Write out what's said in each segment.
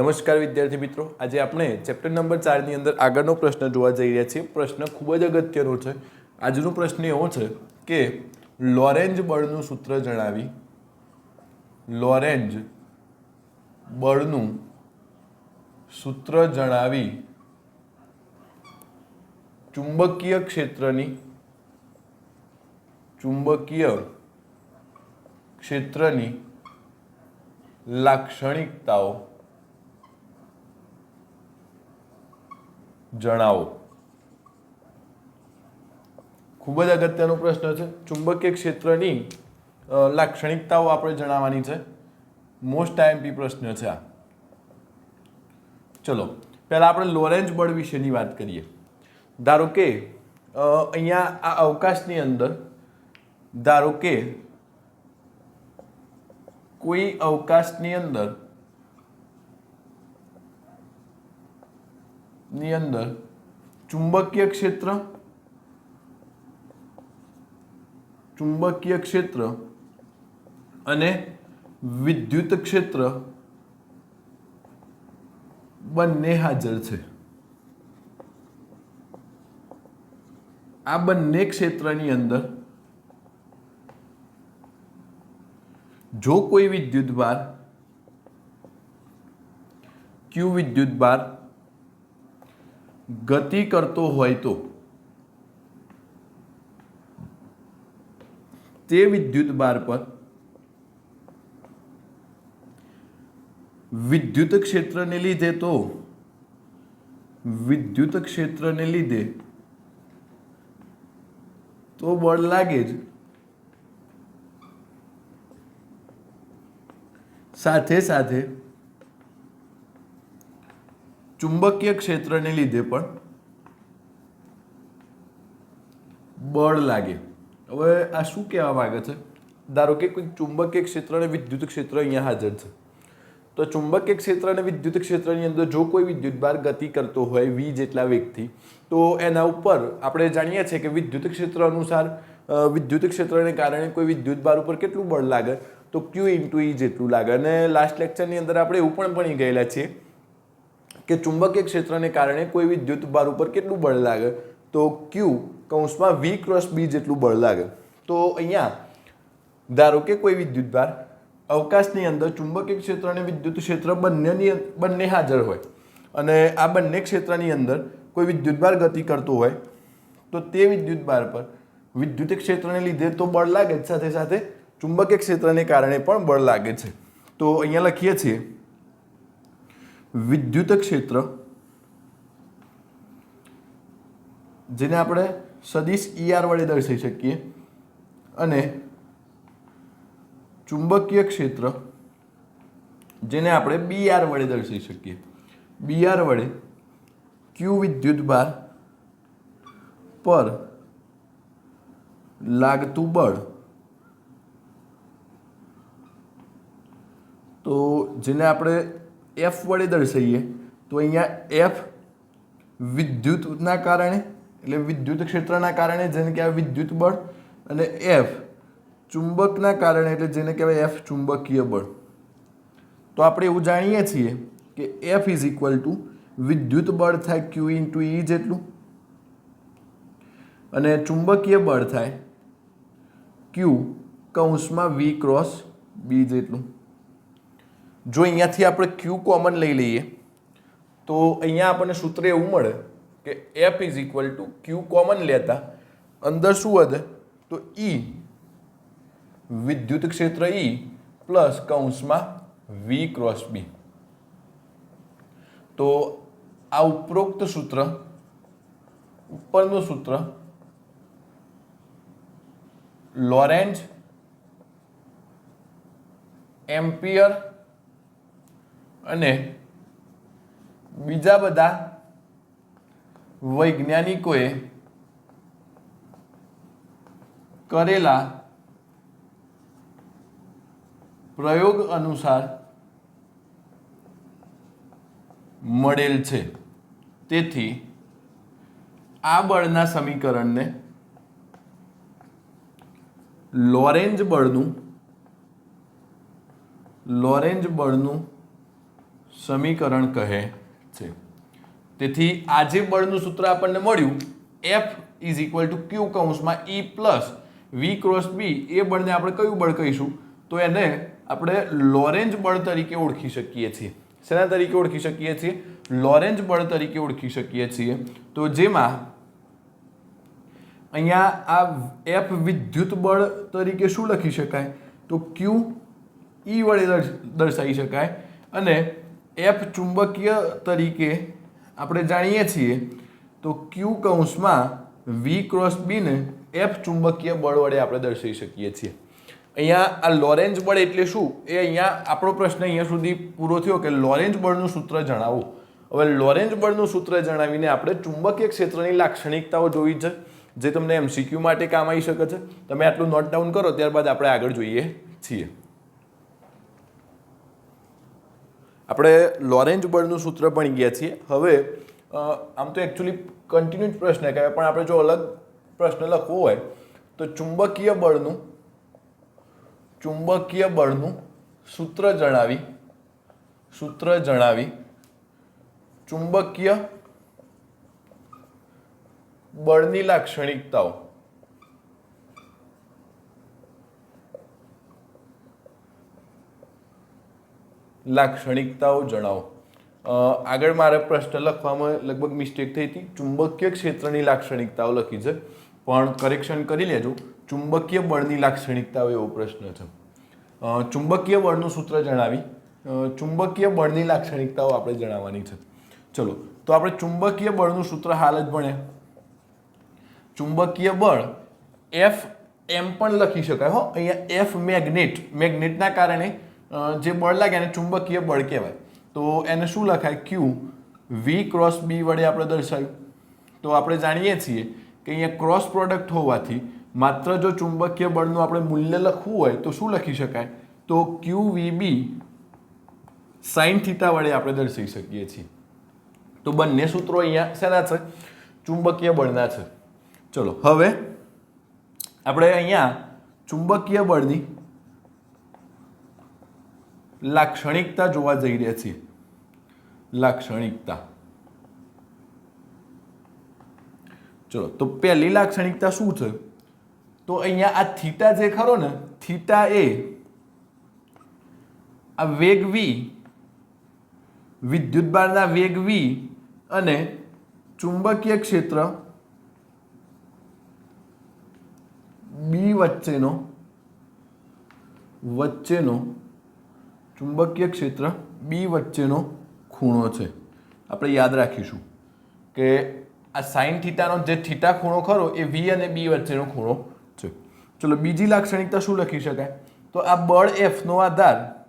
નમસ્કાર વિદ્યાર્થી મિત્રો. આજે આપણે ચેપ્ટર નંબર ચારની અંદર આગળનો પ્રશ્ન જોવા જઈ રહ્યા છીએ. પ્રશ્ન ખૂબ જ અગત્યનો છે. આજનો પ્રશ્ન એવો છે કે લોરેન્જ બળનું સૂત્ર જણાવી. લોરેન્જ બળનું સૂત્ર જણાવી ચુંબકીય ક્ષેત્રની ચુંબકીય ક્ષેત્રની લાક્ષણિકતાઓ જણાવો. ખૂબ જ અગત્યનો પ્રશ્ન છે. ચુંબકીય ક્ષેત્રની લાક્ષણિકતાઓ આપણે જણાવવાની છે. મોસ્ટ આઈએમપી પ્રશ્ન છે આ. ચલો, પહેલાં આપણે લોરેન્જ બળ વિશેની વાત કરીએ. ધારો કે અહીંયા આ અવકાશની અંદર, ધારો કે કોઈ અવકાશની અંદર ની અંદર ચુંબકીય ક્ષેત્ર ચુંબકીય ક્ષેત્ર અને વિદ્યુત ક્ષેત્ર બંને હાજર છે. આ બંને ક્ષેત્રની અંદર જો કોઈ વિદ્યુત ભાર ક્યુ વિદ્યુત ભાર ગતિ કરતો હોય તો. તે વિદ્યુત બાર પર વિદ્યુત ક્ષેત્રને લીધે તો, વિદ્યુત ક્ષેત્રને લીધે તો બળ લાગે જ. સાથે સાથે ચુંબકીય ક્ષેત્રને લીધે પણ બળ લાગે. હવે આ શું કહેવા માંગે છે? ધારો કે કોઈ ચુંબકીય ક્ષેત્ર અને વિદ્યુત ક્ષેત્ર અહીંયા હાજર છે. તો ચુંબકીય ક્ષેત્ર અને વિદ્યુત ક્ષેત્રની અંદર જો કોઈ વિદ્યુત બાર ગતિ કરતો હોય વી જેટલા વેગથી, તો એના ઉપર આપણે જાણીએ છીએ કે વિદ્યુત ક્ષેત્ર અનુસાર વિદ્યુત ક્ષેત્રને કારણે કોઈ વિદ્યુત બાર ઉપર કેટલું બળ લાગે? તો ક્યુ ઇન્ટુ ઈ જેટલું લાગે. અને લાસ્ટ લેક્ચરની અંદર આપણે એવું પણ ભણી ગયેલા છીએ કે ચુંબકીય ક્ષેત્રને કારણે કોઈ વિદ્યુત ભાર ઉપર કેટલું બળ લાગે? તો ક્યુ કૌંસમાં વી ક્રોસ બી જેટલું બળ લાગે. તો અહીંયા, ધારો કે કોઈ વિદ્યુત ભાર અવકાશની અંદર ચુંબકીય ક્ષેત્ર અને વિદ્યુત ક્ષેત્ર બંનેની બંને હાજર હોય અને આ બંને ક્ષેત્રની અંદર કોઈ વિદ્યુત ભાર ગતિ કરતો હોય, તો તે વિદ્યુત ભાર પર વિદ્યુત ક્ષેત્રને લીધે તો બળ લાગે જ. સાથે સાથે ચુંબકીય ક્ષેત્રને કારણે પણ બળ લાગે છે. તો અહીંયા લખીએ છીએ વિદ્યુત ક્ષેત્ર, જેને આપણે સદિશ ઈઆર વડે દર્શાવી શકીએ, અને ચુંબકીય ક્ષેત્ર, જેને આપણે બીઆર વડે દર્શાવી શકીએ. બીઆર વડે ક્યુ વિદ્યુત ભાર પર લાગતું બળ. તો જેને આપણે એફ વડે દર્શાવીએ, તો અહીંયા એફ વિદ્યુતના કારણે, એટલે વિદ્યુત ક્ષેત્રના કારણે જેને કહેવાય વિદ્યુત બળ, અને એફ ચુંબકના કારણે, એટલે જેને કહેવાય એફ ચુંબકીય બળ. તો આપણે એવું જાણીએ છીએ કે એફ ઇઝ ઇક્વલ ટુ વિદ્યુત બળ થાય ક્યુ ઇન્ટુ ઈ જેટલું, અને ચુંબકીય બળ થાય ક્યુ કૌંસમાં વી ક્રોસ બી જેટલું. જો અહીંયાથી આપણે ક્યુ કોમન લઈ લઈએ, તો અહીંયા આપણને સૂત્ર એવું મળે કે F is equal to Q common લેતા અંદર શું વધે? તો ઈ વિદ્યુત ક્ષેત્ર ઈ પ્લસ કૌંસમાં વી ક્રોસ બી તો આ ઉપરોક્ત સૂત્ર, ઉપરનું સૂત્ર લોરેન્જ એમ્પિયર અને બીજા બધા વૈજ્ઞાનિકોએ કરેલા પ્રયોગ અનુસાર મળેલ છે. તેથી આ બળના સમીકરણને લોરેન્જ બળનું લોરેન્જ બળનું સમીકરણ કહે છે. તેથી આ જે બળનું સૂત્ર આપણને મળ્યું F is equal to Q કૌંસમાં ઈ પ્લસ વી ક્રોસ બી એ બળને આપણે કયું બળ કહીશું? તો એને આપણે લોરેન્જ બળ તરીકે ઓળખી શકીએ છીએ. શેના તરીકે ઓળખી શકીએ છીએ? લોરેન્જ બળ તરીકે ઓળખી શકીએ છીએ. તો જેમાં અહીંયા આ એફ વિદ્યુત બળ તરીકે શું લખી શકાય? તો ક્યુ ઈ વડે દર્શાવી શકાય. અને એફ ચુંબકીય તરીકે આપણે જાણીએ છીએ, તો ક્યુ કૌંસમાં વી ક્રોસ બીને એફ ચુંબકીય બળ વડે આપણે દર્શાવી શકીએ છીએ. અહીંયા આ લોરેન્જ બળ એટલે શું? એ અહીંયા આપણો પ્રશ્ન અહીંયા સુધી પૂરો થયો કે લોરેન્જ બળનું સૂત્ર જણાવો. હવે લોરેન્જ બળનું સૂત્ર જણાવીને આપણે ચુંબકીય ક્ષેત્રની લાક્ષણિકતાઓ જોઈ છે, જે તમને એમસીક્યુ માટે કામ આવી શકે છે. તમે આટલું નોટ ડાઉન કરો, ત્યારબાદ આપણે આગળ જોઈએ છીએ. આપણે લોરેન્જ બળનું સૂત્ર પણ ગયા છીએ. હવે આમ તો એકચ્યુઅલી કન્ટિન્યુ પ્રશ્ન કહેવાય પણ આપણે જો અલગ પ્રશ્ન લખવો હોય, તો ચુંબકીય બળનું ચુંબકીય બળનું સૂત્ર જણાવી સૂત્ર જણાવી, ચુંબકીય બળની લાક્ષણિકતાઓ. લાક્ષણિકતાઓ જણાવો. આગળ મારે પ્રશ્ન લખવામાં લગભગ મિસ્ટેક થઈ હતી. ચુંબકીય ક્ષેત્રની લાક્ષણિકતાઓ લખી છે. પણ કરેક્શન કરી લેજો. ચુંબકીય બળની લાક્ષણિકતાઓ એવો પ્રશ્ન છે. ચુંબકીય બળનું સૂત્ર જણાવી. ચુંબકીય બળની લાક્ષણિકતાઓ આપણે જણાવવાની છે. ચલો, તો આપણે ચુંબકીય બળનું સૂત્ર હાલ જ ભણ્યા ચુંબકીય બળ એફ એમ પણ લખી શકાય. હો, અહીંયા એફ મેગ્નેટ. મેગ્નેટના કારણે જે બળ લાગે એને ચુંબકીય બળ કહેવાય. તો એને શું લખાય? ક્યુ વી ક્રોસ બી વડે આપણે દર્શાવ્યું. તો આપણે જાણીએ છીએ કે અહીંયા ક્રોસ પ્રોડક્ટ હોવાથી માત્ર જો ચુંબકીય બળનું આપણે મૂલ્ય લખવું હોય તો શું લખી શકાય? તો Q V B sine theta વડે આપણે દર્શાવી શકીએ છીએ. તો બંને સૂત્રો અહીંયા શેના છે? ચુંબકીય બળના છે. ચલો, હવે આપણે અહીંયા ચુંબકીય બળની લાક્ષણિકતા જોવા જઈ રહ્યા છીએ. લાક્ષણિકતા. ચલો, તો પહેલી લાક્ષણિકતા શું છે? તો અહીંયા આ થીટા જે ખરો ને, થીટા એ આ વેગ વી વિદ્યુતભારના વેગ વી અને ચુંબકીય ક્ષેત્ર બી વચ્ચેનો વચ્ચેનો ચુંબકીય ક્ષેત્ર બી વચ્ચેનો ખૂણો છે. આપણે યાદ રાખીશું કે આ સાઇન થીટાનો જે થીટા ખૂણો ખરો એ વી અને બી વચ્ચેનો ખૂણો છે. ચલો બીજી લાક્ષણિકતા શું લખી શકાય? તો આ બળ એફનો આધાર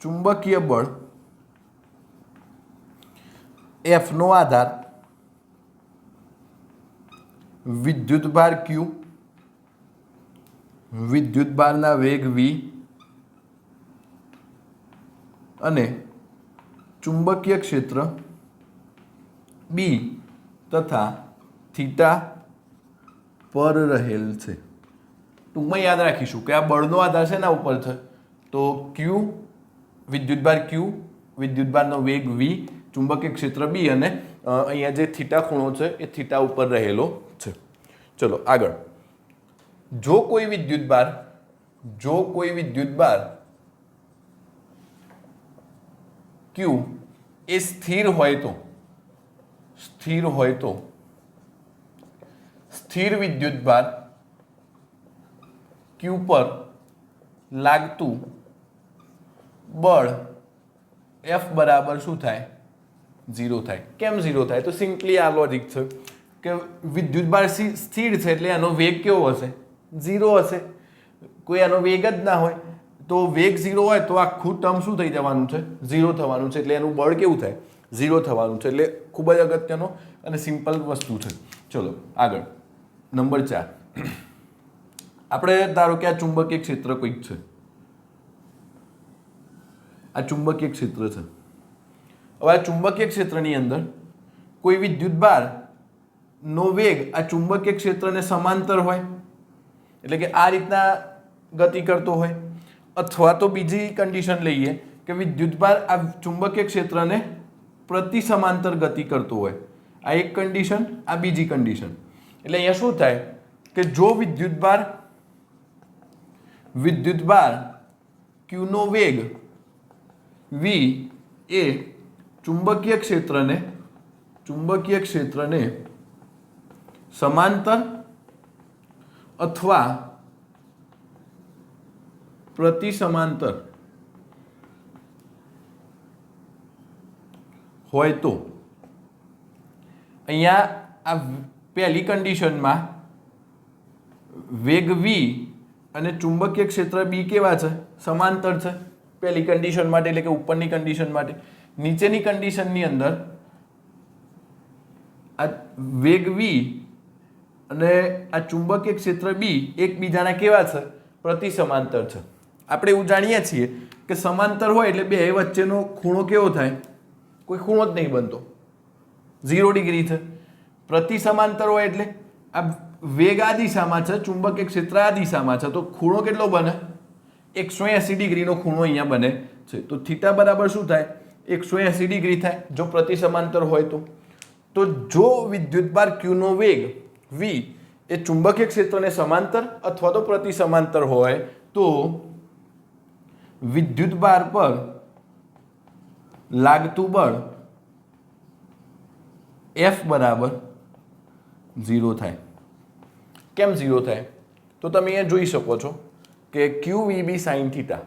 ચુંબકીય બળ એફનો આધાર વિદ્યુતભાર ક્યુ વિદ્યુતભારના વેગ વી અને ચુંબકીય ક્ષેત્ર બી તથા થીટા પર રહેલ છે. ટૂંકમાં યાદ રાખીશું કે આ બળનો આધાર શેના ઉપર છે. તો ક્યુ વિદ્યુતભાર ક્યુ વિદ્યુતભારનો વેગ વી ચુંબકીય ક્ષેત્ર બી અને અહીંયા જે થીટા ખૂણો છે એ થીટા ઉપર રહેલો છે. ચલો આગળ. જો કોઈ વિદ્યુતભાર જો કોઈ વિદ્યુતભાર ક્યુ એ સ્થિર હોય તો, સ્થિર હોય તો, સ્થિર વિદ્યુતભાર ક્યુ પર લાગતું બળ એફ બરાબર શું થાય? ઝીરો થાય. કેમ ઝીરો થાય? તો સિમ્પલી આ લોજિક છે કે વિદ્યુતભાર સ્થિર છે એટલે એનો વેગ કેવો હશે? ઝીરો હશે. કોઈ એનો વેગ જ ના હોય. તો વેગ ઝીરો હોય તો આખું ટર્મ શું થઈ જવાનું છે? ઝીરો થવાનું છે. એટલે એનું બળ કેવું થાય? ઝીરો થવાનું છે. એટલે ખૂબ જ અગત્યનો અને સિમ્પલ વસ્તુ છે. ચલો, આગળ. નંબર ચાર. આપણે ધારો કે આ ચુંબકીય ક્ષેત્ર કોઈક છે. આ ચુંબકીય ક્ષેત્ર છે. હવે આ ચુંબકીય ક્ષેત્રની અંદર કોઈ વિદ્યુતભાર નો વેગ આ ચુંબકીય ક્ષેત્રને સમાંતર હોય, એટલે કે આ રીતના ગતિ કરતો હોય અથવા તો બીજી કન્ડિશન લઈએ કે વિદ્યુતભાર આ ચુંબકીય ક્ષેત્રને પ્રતિ સમાંતર ગતિ કરતું હોય. આ એક કન્ડિશન આ બીજી કન્ડિશન એટલે અહીંયા શું થાય કે જો વિદ્યુતભાર વિદ્યુતભાર ક્યુનો વેગ વી એ ચુંબકીય ક્ષેત્રને ચુંબકીય ક્ષેત્રને સમાંતર અથવા પ્રતિ સમાંતર હોય તો. અહીંયા આ પહેલી કન્ડિશનમાં વેગ વી અને ચુંબકીય ક્ષેત્ર બી કેવા છે? સમાંતર છે. પહેલી કન્ડિશન માટે એટલે કે ઉપરની કન્ડિશન માટે. નીચેની કન્ડિશનની અંદર આ વેગ વી અને આ ચુંબકીય ક્ષેત્ર બી એકબીજાના કેવા છે? પ્રતિ સમાંતર છે. આપણે એવું જાણીએ છીએ કે સમાંતર હોય એટલે બે વચ્ચેનો ખૂણો કેવો થાય? કોઈ ખૂણો જ નહીં બનતો. ઝીરો ડિગ્રી છે પ્રતિ સમાંતર હોય એટલે આ વેગ આ દિશામાં છે ચુંબકીય ક્ષેત્ર આ દિશામાં છે, તો ખૂણો કેટલો બને? એકસો એંસી ડિગ્રીનો ખૂણો અહીંયા બને છે. તો થીટા બરાબર શું થાય? એકસો એંસી ડિગ્રી થાય, જો પ્રતિ સમાંતર હોય તો. તો જો વિદ્યુતભાર ક્યુનો વેગ વી એ ચુંબકીય ક્ષેત્રને સમાંતર અથવા તો પ્રતિ સમાંતર હોય, તો વિદ્યુતભાર પર લાગતું બળ એફ બરાબર ઝીરો થાય. કેમ ઝીરો થાય? તો તમે અહીંયા જોઈ શકો છો કે Q V B sine theta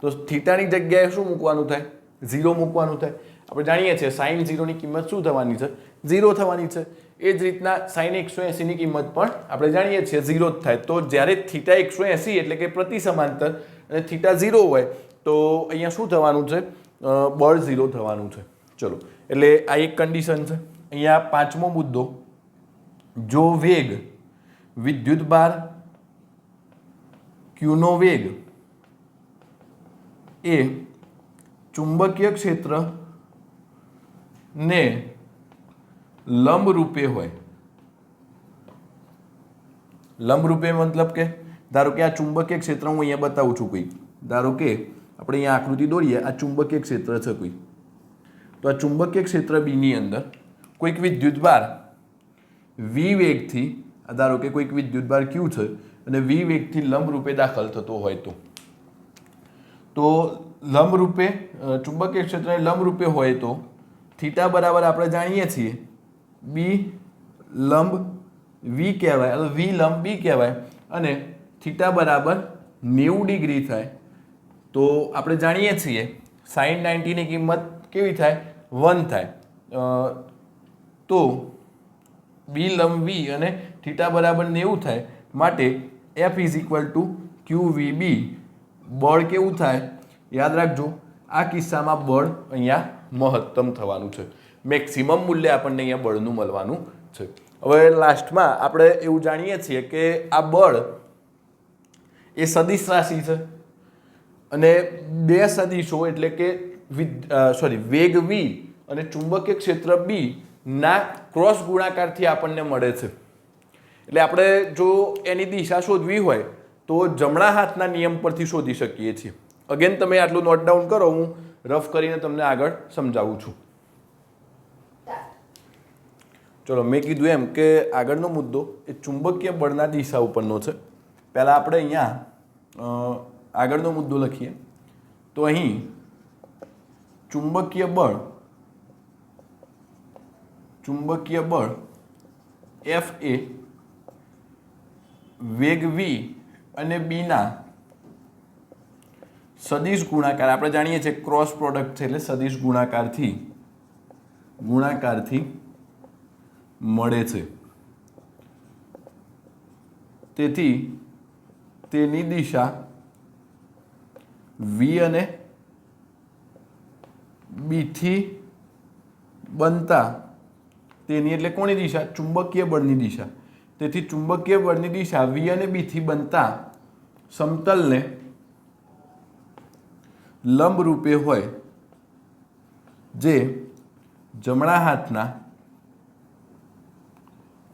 તો થીટાની જગ્યાએ શું મૂકવાનું થાય? ઝીરો મૂકવાનું થાય. આપણે જાણીએ છીએ સાઇન ઝીરોની કિંમત શું થવાની છે? ઝીરો થવાની છે. એ જ રીતના સાઇન એકસો એંસીની કિંમત પણ આપણે જાણીએ છીએ ઝીરો જ થાય. તો જ્યારે થીટા એકસો એંસી એટલે કે પ્રતિ સમાંતર અને થીટા ઝીરો હોય તો અહીંયા શું થવાનું છે? બળ ઝીરો થવાનું છે. ચલો, એટલે આ એક કન્ડિશન છે. અહીંયા પાંચમો મુદ્દો. જો વેગ વિદ્યુત બાર ક્યુનો વેગ એ ચુંબકીય ક્ષેત્ર ને લંબ રૂપે હોય. લંબ રૂપે મતલબ કે ધારો કે આ ચુંબકીય ક્ષેત્ર હું અહીંયા બતાવું છું કોઈ. ધારો કે આપણે અહીંયા આકૃતિ દોરીએ, આ ચુંબકીય ક્ષેત્ર છે કોઈ. તો આ ચુંબકીય ક્ષેત્ર બીની અંદર કોઈક વિદ્યુતભાર વી વેગથી ધારો કે કોઈક વિદ્યુતભાર ક્યુ છે, અને વી વેગથી લંબ રૂપે દાખલ થતો હોય તો. તો લંબ રૂપે ચુંબકીય ક્ષેત્રને લંબરૂપે હોય તો થીટા બરાબર આપણે જાણીએ છીએ. બી લંબ વી કહેવાય વી લંબ બી કહેવાય, અને થીટા બરાબર નેવું ડિગ્રી થાય. તો આપણે જાણીએ છીએ સાઈન નાઇન્ટીની કિંમત કેવી થાય? વન થાય. તો બી લંબ વી અને થીટા બરાબર નેવું થાય. માટે F is equal to Q V B. બળ કેવું થાય? યાદ રાખજો, આ કિસ્સામાં બળ અહીંયા મહત્તમ થવાનું છે. મેક્સિમમ મૂલ્ય આપણને અહીંયા બળનું મળવાનું છે. હવે લાસ્ટમાં આપણે એવું જાણીએ છીએ કે આ બળ એ સદિશ રાશિ છે. અને બે સદિશો એટલે કે સોરી વેગ વી અને ચુંબકીય ક્ષેત્ર બી ના ક્રોસ ગુણાકારથી આપણને મળે છે. એટલે આપણે જો એની દિશા શોધવી હોય તો જમણા હાથના નિયમ પરથી શોધી શકીએ છીએ. અગેન તમે આટલું નોટ ડાઉન કરો, હું રફ કરીને તમને આગળ સમજાવું છું. ચલો, મેં કીધું એમ કે આગળનો મુદ્દો એ ચુંબકીય બળના દિશા ઉપરનો છે. પહેલાં આપણે અહીંયા આગળનો મુદ્દો લખીએ. તો અહીં ચુંબકીય બળ ચુંબકીય બળ એફ એ વેગ વી અને બીના સદિશ ગુણાકાર, આપણે જાણીએ છીએ ક્રોસ પ્રોડક્ટ છે એટલે સદિશ ગુણાકારથી ગુણાકારથી મળે છે. તેથી તેની દિશા વી અને બીથી બનતા તેની એટલે કોની દિશા? ચુંબકીય બળની દિશા. તેથી ચુંબકીય બળની દિશા વી અને બીથી બનતા સમતલને લંબ રૂપે હોય જે જમણા હાથના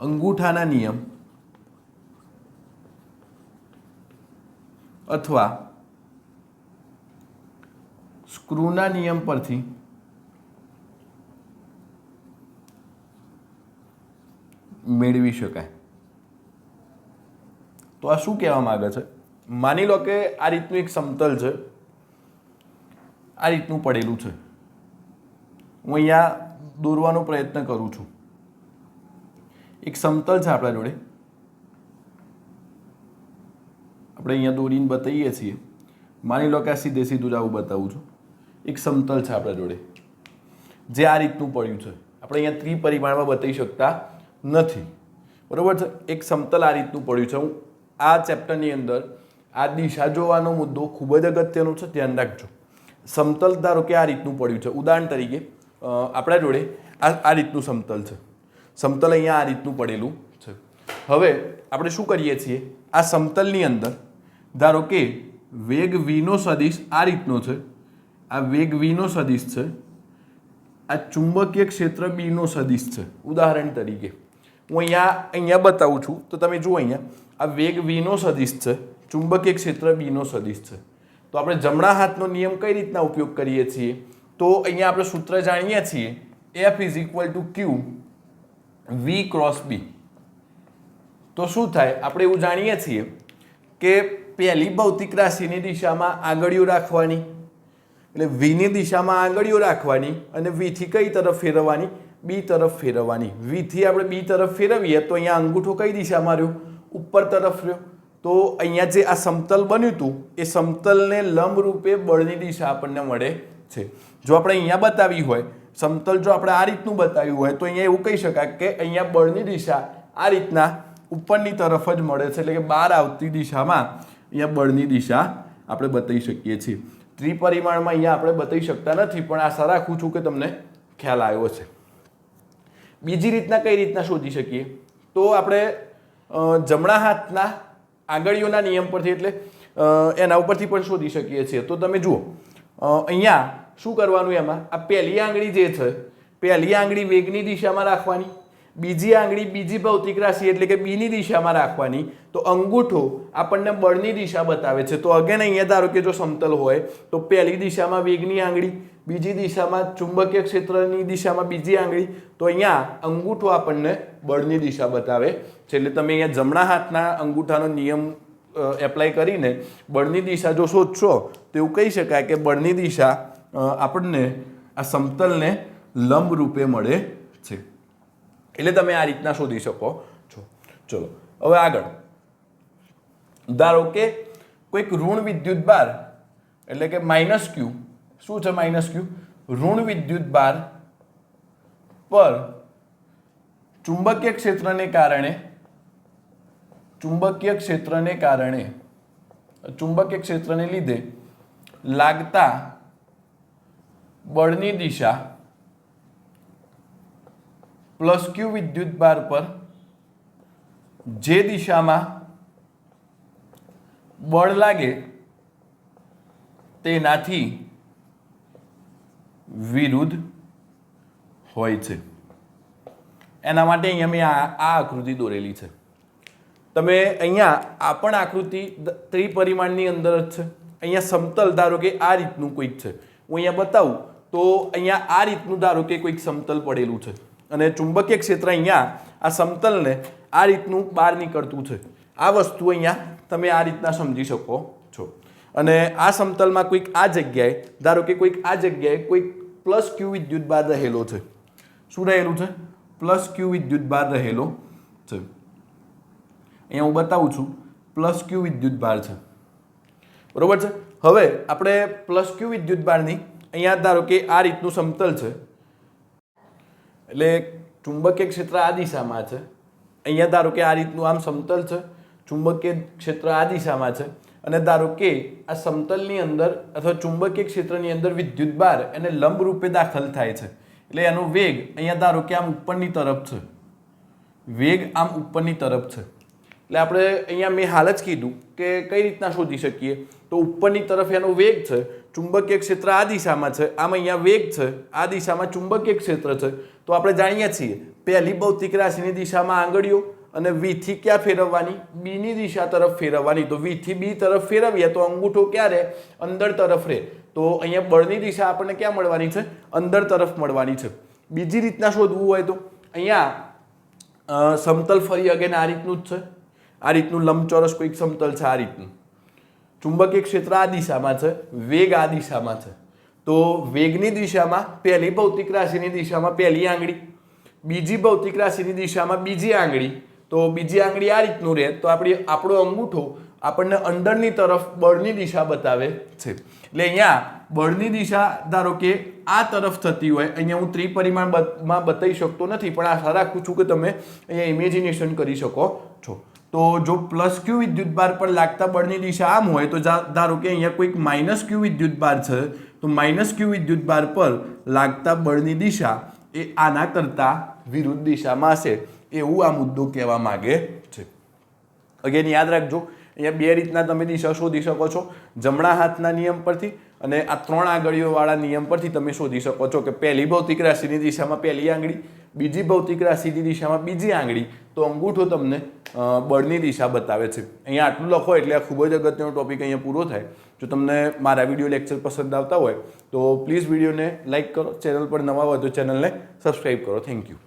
અંગૂઠાના નિયમ અથવા સ્ક્રૂના નિયમ પરથી મેળવી શકાય. તો આ શું કહેવા માંગે છે? માની લો કે આ રીતનું એક સમતલ છે. આ રીતનું પડેલું છે. હું અહીંયા દોરવાનો પ્રયત્ન કરું છું. એક સમતલ છે આપણા જોડે. આપણે અહીંયા દોરીને બતાવીએ છીએ. માની લો કે આ સીધે સીધું જ આવું બતાવું છું. એક સમતલ છે આપણા જોડે. જે આ રીતનું પડ્યું છે. આપણે અહીંયા ત્રિપરિમાણમાં બતાવી શકતા નથી. બરાબર છે? એક સમતલ આ રીતનું પડ્યું છે. હું આ ચેપ્ટરની અંદર આ દિશા જોવાનો મુદ્દો ખૂબ જ અગત્યનો છે. ધ્યાન રાખજો. સમતલ ધારો કે આ રીતનું પડ્યું છે. ઉદાહરણ તરીકે આપણા જોડે આ આ રીતનું સમતલ છે. સમતલ અહીંયા આ રીતનું પડેલું છે. હવે આપણે શું કરીએ છીએ? આ સમતલની અંદર, ધારો કે વેગ વીનો સદિશ આ રીતનો છે. આ વેગ વીનો સદિશ છે. આ ચુંબકીય ક્ષેત્ર બીનો સદિશ છે. ઉદાહરણ તરીકે, હું અહીંયા અહીંયા બતાવું છું. તો તમે જુઓ અહીંયા, આ વેગ વીનો સદિશ છે. ચુંબકીય ક્ષેત્ર બીનો સદિશ છે. તો આપણે જમણા હાથનો નિયમ કઈ રીતના ઉપયોગ કરીએ છીએ? તો અહીંયા આપણે સૂત્ર જાણીએ છીએ F is equal to Q V cross B તો શું થાય? આપણે એવું જાણીએ છીએ કે પહેલી ભૌતિક રાશિની દિશામાં આંગળીઓ રાખવાની, એટલે વીની દિશામાં આંગળીઓ રાખવાની અને વીથી કઈ તરફ ફેરવવાની? બી તરફ ફેરવવાની. વીથી આપણે બી તરફ ફેરવીએ તો અહીંયા અંગૂઠો કઈ દિશામાં રહ્યો? ઉપર તરફ રહ્યો. તો અહીંયા જે આ સમતલ બન્યું હતું, એ સમતલને લંબ રૂપે બળની દિશા આપણને મળે છે. જો આપણે અહીંયા બતાવી હોય, સમતલ જો આપણે આ રીતનું બતાવ્યું હોય, તો અહીંયા એવું કહી શકાય કે અહીંયા બળની દિશા આ રીતના ઉપરની તરફ જ મળે છે, એટલે કે બહાર આવતી દિશામાં અહીંયા બળની દિશા આપણે બતાવી શકીએ છીએ. ત્રિપરિમાણમાં અહીંયા આપણે બતાવી શકતા નથી, પણ આશા રાખું છું કે તમને ખ્યાલ આવ્યો છે બીજી રીતના કઈ રીતના શોધી શકીએ? તો આપણે જમણા હાથના આંગળીઓના નિયમ પરથી એટલે એના ઉપરથી પણ શોધી શકીએ છીએ. તો તમે જુઓ અહીંયા શું કરવાનું એમાં? આ પહેલી આંગળી જે છે, પહેલી આંગળી વેગની દિશામાં રાખવાની. બીજી આંગળી, બીજી ભૌતિક રાશિ એટલે કે બીની દિશામાં રાખવાની, તો અંગૂઠો આપણને બળની દિશા બતાવે છે. તો અગેન અહીંયા ધારો કે જો સમતલ હોય, તો પહેલી દિશામાં વેગની આંગળી, બીજી દિશામાં ચુંબકીય ક્ષેત્રની દિશામાં બીજી આંગળી, તો અહીંયા અંગૂઠો આપણને બળની દિશા બતાવે છે. એટલે તમે અહીંયા જમણા હાથના અંગૂઠાનો નિયમ એપ્લાય કરીને બળની દિશા જો શોધશો, તો એવું કહી શકાય કે બળની દિશા આપણને આ સમતલને લંબ રૂપે મળે એટલે તમે આ રીતના શોધી શકો. છો ચલો, હવે આગળ. ધારો કે કોઈક ઋણ વિદ્યુત બાર, એટલે કે માઇનસ ક્યુ શું છે માઇનસ ક્યુ ઋણ વિદ્યુત બાર પર ચુંબકીય ક્ષેત્રને કારણે, ચુંબકીય ક્ષેત્રને કારણે, ચુંબકીય ક્ષેત્રને લીધે લાગતા બળની દિશા પ્લસ ક્યુ વિદ્યુત બાર પર જે દિશામાં બળ લાગે તેનાથી વિરુદ્ધ હોય છે. એના માટે અહીંયા મેં આ આ આકૃતિ દોરેલી છે. તમે અહીંયા આ પણ આકૃતિ ત્રિપરિમાણની અંદર જ છે. અહીંયા સમતલ ધારો કે આ રીતનું કોઈક છે. હું અહીંયા બતાવું તો અહીંયા આ રીતનું ધારો કે કોઈક સમતલ પડેલું છે. અને ચુંબકીય ક્ષેત્ર અહીંયા આ સમતલને આ રીતનું બહાર નીકળતું છે. આ વસ્તુ અહીંયા તમે આ રીતના સમજી શકો છો. અને આ સમતલમાં કોઈક આ જગ્યાએ, ધારો કે કોઈક આ જગ્યાએ કોઈક પ્લસ ક્યુ વિદ્યુત બાર રહેલો છે. શું રહેલું છે? પ્લસ ક્યુ વિદ્યુત બાર રહેલો છે. અહીંયા હું બતાવું છું, પ્લસ ક્યુ વિદ્યુત બાર છે. બરોબર છે? હવે આપણે પ્લસ ક્યુ વિદ્યુત ભારની અહીંયા ધારો કે આ રીતનું સમતલ છે. એટલે ચુંબકીય ક્ષેત્ર આ દિશામાં છે. અહીંયા ધારો કે આ રીતનું આમ સમતલ છે, ચુંબકીય ક્ષેત્ર આ દિશામાં છે અને ધારો કે આ સમતલની અંદર અથવા ચુંબકીય ક્ષેત્રની અંદર વિદ્યુત બાર એને લંબ રૂપે દાખલ થાય છે. એટલે એનો વેગ અહીંયા ધારો કે આમ ઉપરની તરફ છે. વેગ આમ ઉપરની તરફ છે. એટલે આપણે અહીંયા મેં હાલ જ કીધું કે કઈ રીતના શોધી શકીએ? તો ઉપરની તરફ એનો વેગ છે, ચુંબકીય ક્ષેત્ર આ દિશામાં છે, આમ અહીંયા વેગ છે, આ દિશામાં ચુંબકીય ક્ષેત્ર છે. તો આપણે જાણીએ છીએ, પહેલી ભૌતિક રાશિની દિશામાં આંગળીઓ અને વીથી ક્યાં ફેરવવાની? બીની દિશા તરફ ફેરવવાની. તો વીથી બી તરફ ફેરવીએ તો અંગૂઠો ક્યાં રહે? અંદર તરફ રહે. તો અહીંયા બળની દિશા આપણને ક્યાં મળવાની છે? અંદર તરફ મળવાની છે. બીજી રીતના શોધવું હોય તો અહીંયા સમતલ ફરી અગેન આ રીતનું જ છે. આ રીતનું લંબચોરસ કોઈક સમતલ છે, આ રીતનું. ચુંબકીય ક્ષેત્ર આ દિશામાં છે, વેગ આ દિશામાં છે. તો વેગની દિશામાં પહેલી ભૌતિક રાશિની દિશામાં પહેલી આંગળી, બીજી ભૌતિક રાશિની દિશામાં બીજી આંગળી. તો બીજી આંગળી આ રીતનું રહે, તો આપણી, આપણો અંગૂઠો આપણને અંદરની તરફ બળની દિશા બતાવે છે. એટલે અહીંયા બળની દિશા ધારો કે આ તરફ થતી હોય, અહીંયા હું ત્રિપરિમાણમાં બતાવી શકતો નથી, પણ આશા રાખું છું કે તમે અહીંયા ઇમેજિનેશન કરી શકો છો. તો જો પ્લસ ક્યુ વિદ્યુત બાર પર લાગતા બળની દિશા આમ હોય, તો ધારો કે અહીંયા કોઈક માઇનસ ક્યુ વિદ્યુત બાર છે, તો માઇનસ ક્યુ વિદ્યુત બાર પર લાગતા બળની દિશા એ આના કરતા વિરુદ્ધ દિશામાં હશે. એવું આ મુદ્દો કહેવા માગે છે. અગેન યાદ રાખજો, અહીંયા બે રીતના તમે દિશા શોધી શકો છો. જમણા હાથના નિયમ પરથી અને આ ત્રણ આંગળીઓવાળા નિયમ પરથી તમે શોધી શકો છો કે પહેલી ભૌતિક રાશિની દિશામાં પહેલી આંગળી બીજી ભૌતિક રાશિની દિશામાં બીજી આંગળી, તો અંગૂઠો તમને બળની દિશા બતાવે છે. અહીંયા આટલું લખો એટલે આ ખૂબ જ અગત્યનો ટોપિક અહીંયા પૂરો થાય. જો તમને મારા વીડિયો લેક્ચર પસંદ આવતા હોય, તો પ્લીઝ વિડીયોને લાઇક કરો ચેનલ પર નવા હોય તો ચેનલને સબસ્ક્રાઈબ કરો. Thank you